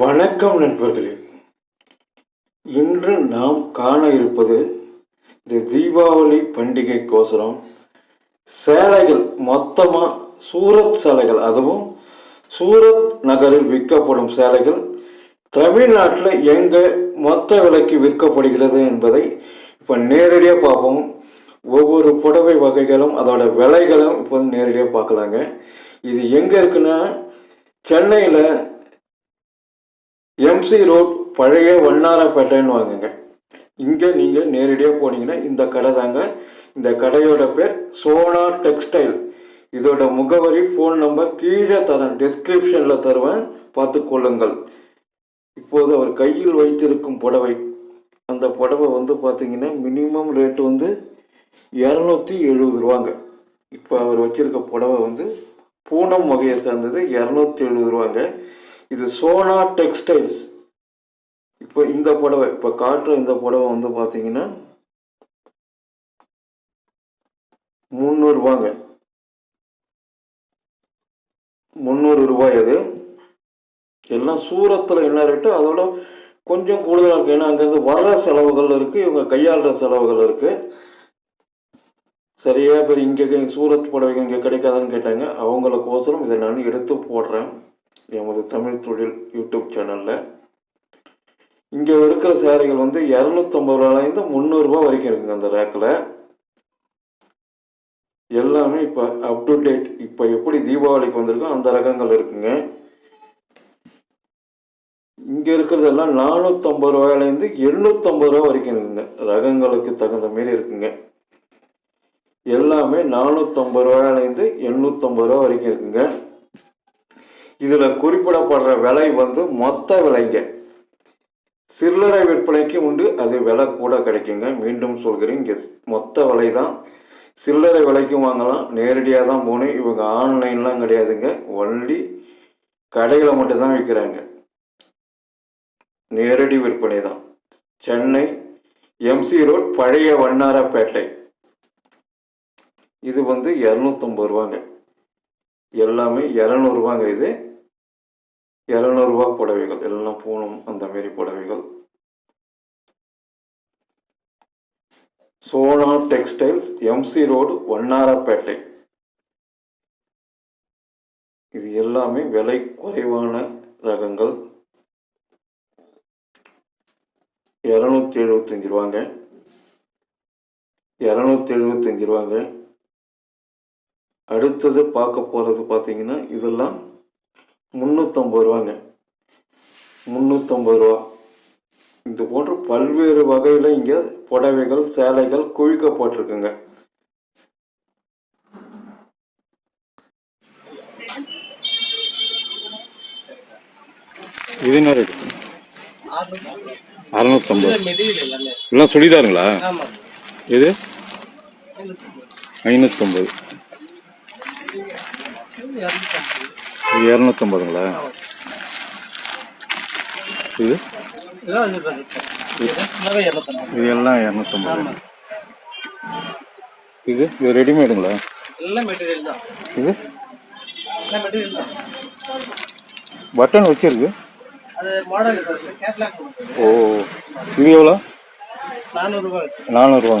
வணக்கம் நண்பர்களே. இன்று நாம் காண இருப்பது இந்த தீபாவளி பண்டிகைக்கோசரம் சேலைகள் மொத்தமாக சூரத் சேலைகள் அதுவும் சூரத் நகரில் விற்கப்படும் சேலைகள். தமிழ்நாட்டில் எங்கே மொத்த விலைக்கு விற்கப்படுகிறது என்பதை இப்போ நேரடியாக பார்ப்போம். ஒவ்வொரு புடவை வகைகளும் அதோட விலைகளும் இப்போ வந்து நேரடியாக பார்க்கலாங்க. இது எங்கே இருக்குன்னா சென்னையில் எம்சி ரோட் பழைய வண்ணாரப்பேட்டைன்னு வாங்குங்க. இங்கே நீங்கள் நேரடியாக போனீங்கன்னா இந்த கடை தாங்க. இந்த கடையோட பேர் சோனா டெக்ஸ்டைல். இதோட முகவரி ஃபோன் நம்பர் கீழே தரேன். டிஸ்கிரிப்ஷனில் தருவேன். பார்த்து கொள்ளுங்கள். இப்போது அவர் கையில் வைத்திருக்கும் புடவை. அந்த புடவை வந்து பார்த்தீங்கன்னா மினிமம் ரேட் வந்து இரநூத்தி எழுபது ரூபாங்க. இப்போ அவர் வச்சிருக்க புடவை வந்து பூனம் வகையை சார்ந்தது இரநூத்தி எழுபது ரூபாங்க. இது சோனா டெக்ஸ்டைல்ஸ். இப்போ இந்த புடவை இப்போ காட்டுற இந்த புடவை வந்து பார்த்தீங்கன்னா முந்நூறுபாங்க முந்நூறு ரூபாய் அது. எல்லாம் சூரத்தில் என்ன ரேட்டோ அதோட கொஞ்சம் கூடுதலாக இருக்குது ஏன்னா அங்கேருந்து வர்ற செலவுகள் இருக்குது இவங்க கையாளுற செலவுகள் இருக்குது சரியாக பேர் இங்கே சூரத் புடவைகள் இங்கே கிடைக்காதான்னு கேட்டாங்க. அவங்களுக்கோசரம் இதை நான் எடுத்து போடுறேன். எமது தமிழ் தொழில் யூடியூப் சேனலில். இங்கே இருக்கிற சேரைகள் வந்து இரநூத்தம்பது ரூபாயிலேருந்து முந்நூறுரூவா வரைக்கும் இருக்குங்க அந்த ரேக்கில். எல்லாமே இப்போ அப் டு டேட் இப்போ எப்படி தீபாவளிக்கு வந்திருக்கோ அந்த ரகங்கள் இருக்குங்க. இங்கே இருக்கிறதெல்லாம் நானூற்றம்பது ரூபாயிலேருந்து எழுநூற்றம்பது ரூபா வரைக்கும் இருக்குங்க. ரகங்களுக்கு தகுந்த மாரி இருக்குங்க. எல்லாமே நானூற்றம்பது ரூபாயிலேருந்து எண்ணூற்றம்பது ரூபா வரைக்கும் இருக்குங்க. இதில் குறிப்பிடப்படுற விலை வந்து மொத்த விலைங்க. சில்லறை விற்பனைக்கு உண்டு அது விலை கூட கிடைக்குங்க. மீண்டும் சொல்கிறேன் இங்கே மொத்த விலை தான். சில்லறை விலைக்கும் வாங்கலாம் நேரடியாக தான் போகணும். இவங்க ஆன்லைன்லாம் கிடையாதுங்க. ஒன்லி கடையில் மட்டும்தான் விற்கிறாங்க. நேரடி விற்பனை தான். சென்னை எம்சி ரோட் பழைய வண்ணாரப்பேட்டை. இது வந்து இரநூத்தம்பது ரூபாங்க. எல்லாமே இரநூறுவாங்க இது. இரநூறுபா புடவைகள் எல்லாம் பூனம் அந்த மாரி புடவைகள். Sona textiles MC road Vannarapettai. இது எல்லாமே விலை குறைவான ரகங்கள். இரநூத்தி எழுபத்தஞ்சு ரூபாங்க. இரநூத்தி எழுபத்தஞ்சு ரூபாங்க. அடுத்தது பார்க்க போகிறது பார்த்தீங்கன்னா இதெல்லாம் முந்நூற்றம்பது ரூபாங்க. முந்நூற்றம்பது ரூபா. இது போன்ற பல்வேறு வகையில் இங்கே புடவைகள் சேலைகள் குவிக்கப்பட்டிருக்குங்க. இது என்ன ரேட் மெட்டீரியல் எல்லாமே சுடிதாருங்களா? இது? ஐநூற்றம்பது இது இரநூத்தம்பதுங்களா? இது? இது எல்லாம் இரநூத்தம்பது. இது இது ரெடிமேடுங்களா? எல்லாம் மெட்டீரியல் தான் இது? எல்லாம் மெட்டீரியல் தான் பட்டன் வச்சிருக்கு. அது மாடல் கேட்லாக் ஓ இது எவ்வளோ? நானூறுரூவா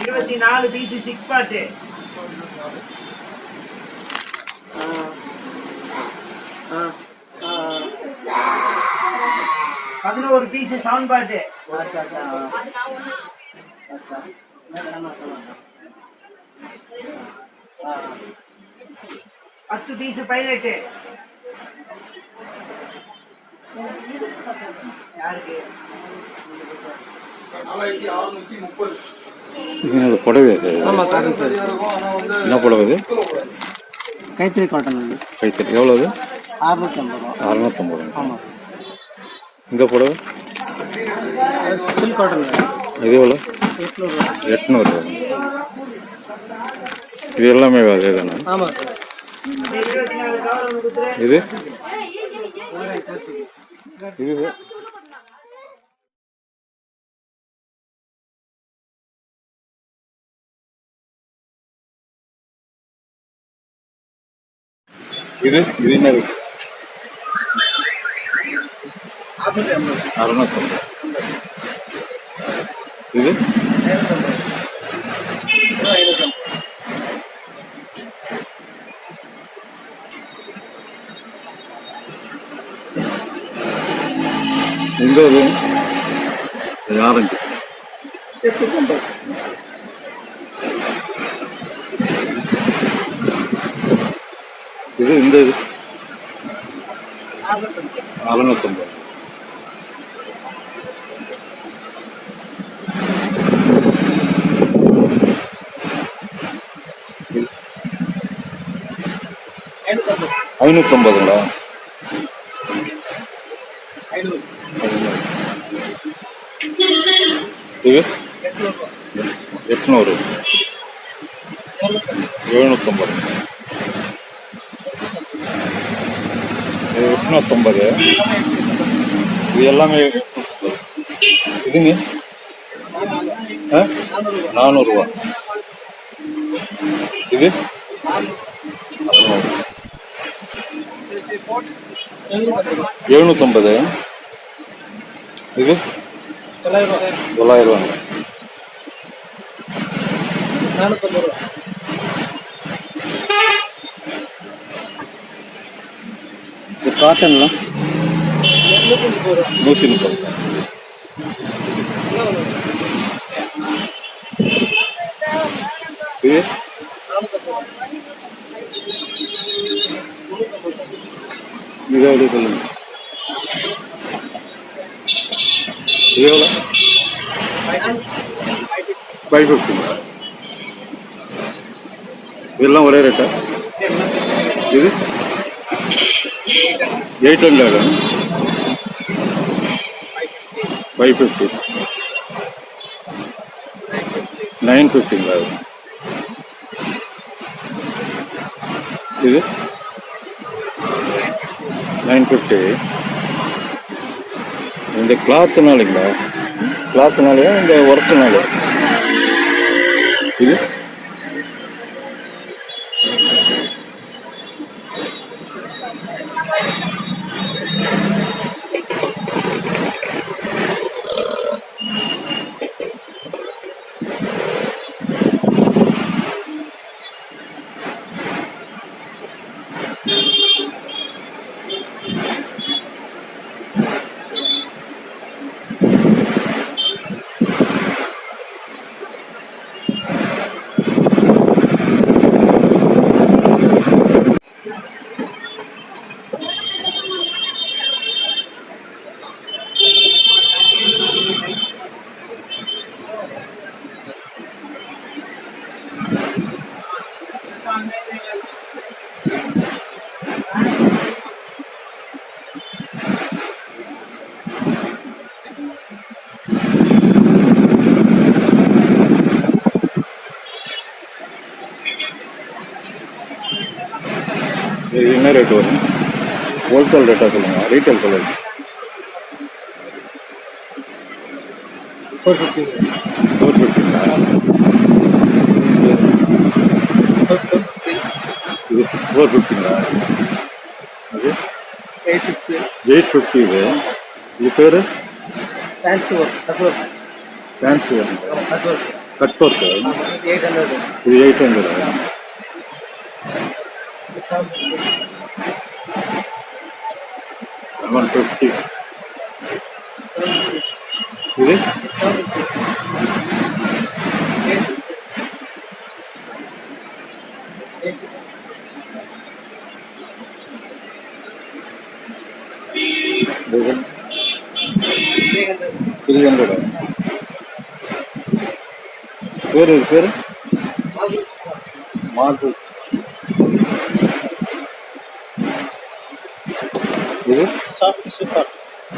இருபத்தி நாலு பிசி சிக்ஸ் பாட்டு பதினோரு பிசி சவுண்ட் பாட்டு பத்து பீஸ் பைலட்டு இது புடவை ஆமாம் காட்டன் சார் என்ன புடவை இது கைத்தறி காட்டன் வந்து கைத்தறி. எவ்வளோ அது? அறுநூத்தி ஐம்பது ரூபா. அறநூத்தம்பது ஆமாம் இந்த புடவை? சில்க் காட்டன் இது எவ்வளோ எட்நூறு. இது எல்லாமே அதே தானே? இது? இது. இது? இது அறுநூத்தம்பது. இது? இந்த இது இது ஆரஞ்சு இது இது ஐநூத்தம்பதுங்களா? இது? எட்நூறு. எழுநூத்தம்பது. இது இது எல்லாமே இதுங்க? ஆ? நானூறுரூவா இது? எழுநூத்தம்பது இது தொள்ளாயிரம் ரூபாங்க நானூற்றம்பது ரூபா இது காட்டன்லாம் நூற்றி முப்பது இது இது எவ்வளோ எவ்வளோ ஃபைவ் ஃபிஃப்டிங்களா இதெல்லாம் ஒரே ரேட்டா இது? Eight hundred five fifty nine ஃபிஃப்டிங்களா இது? Nine fifty. இந்த கிளாத்துனாலுங்களா கிளாத்துனாலையா இந்த ஒர்க்குனால இது இது என்ன ரேட் வரும் ஹோல்சேல் ரேட்டாக சொல்லுங்கள் ரீட்டைல் சொல்லுங்கள் ஃபோர் ஃபிஃப்டி ஃபோர் ஃபிஃப்டிங்களா இது ஃபோர் ஃபிஃப்டிங்களா அது எயிட் ஃபிஃப்டி எயிட் ஃபிஃப்டி இது இது பேர் fancy work cut work fancy cut work cut work eight hundred இது எயிட் ஹண்ட்ரட் ஒன் ஃபிஃப்டி இது பேர் பேர்? மாது இது? சாஃப்ட் சூப்பர்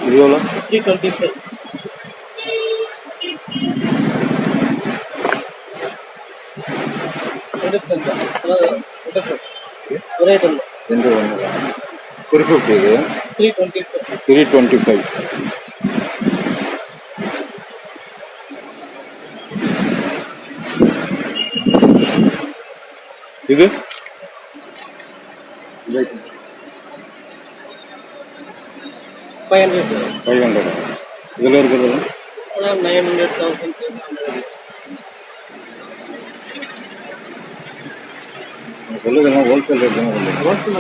இது எவ்வளோ த்ரீ டுவெண்ட்டி ஃபைவ் ஒரே டன் ரெண்டு ஒன்று. த்ரீ ஃபிஃப்டி இது? Three twenty five three twenty five இது? ஃபைவ் ஹண்ட்ரட் ஃபைவ் ஹண்ட்ரட் இதில் இருக்கிறது? அதான் நைன் ஹண்ட்ரட் தௌசண்ட் சொல்லுங்க ஹோல்சேல் ரேட் தானே ஹோல்சேல்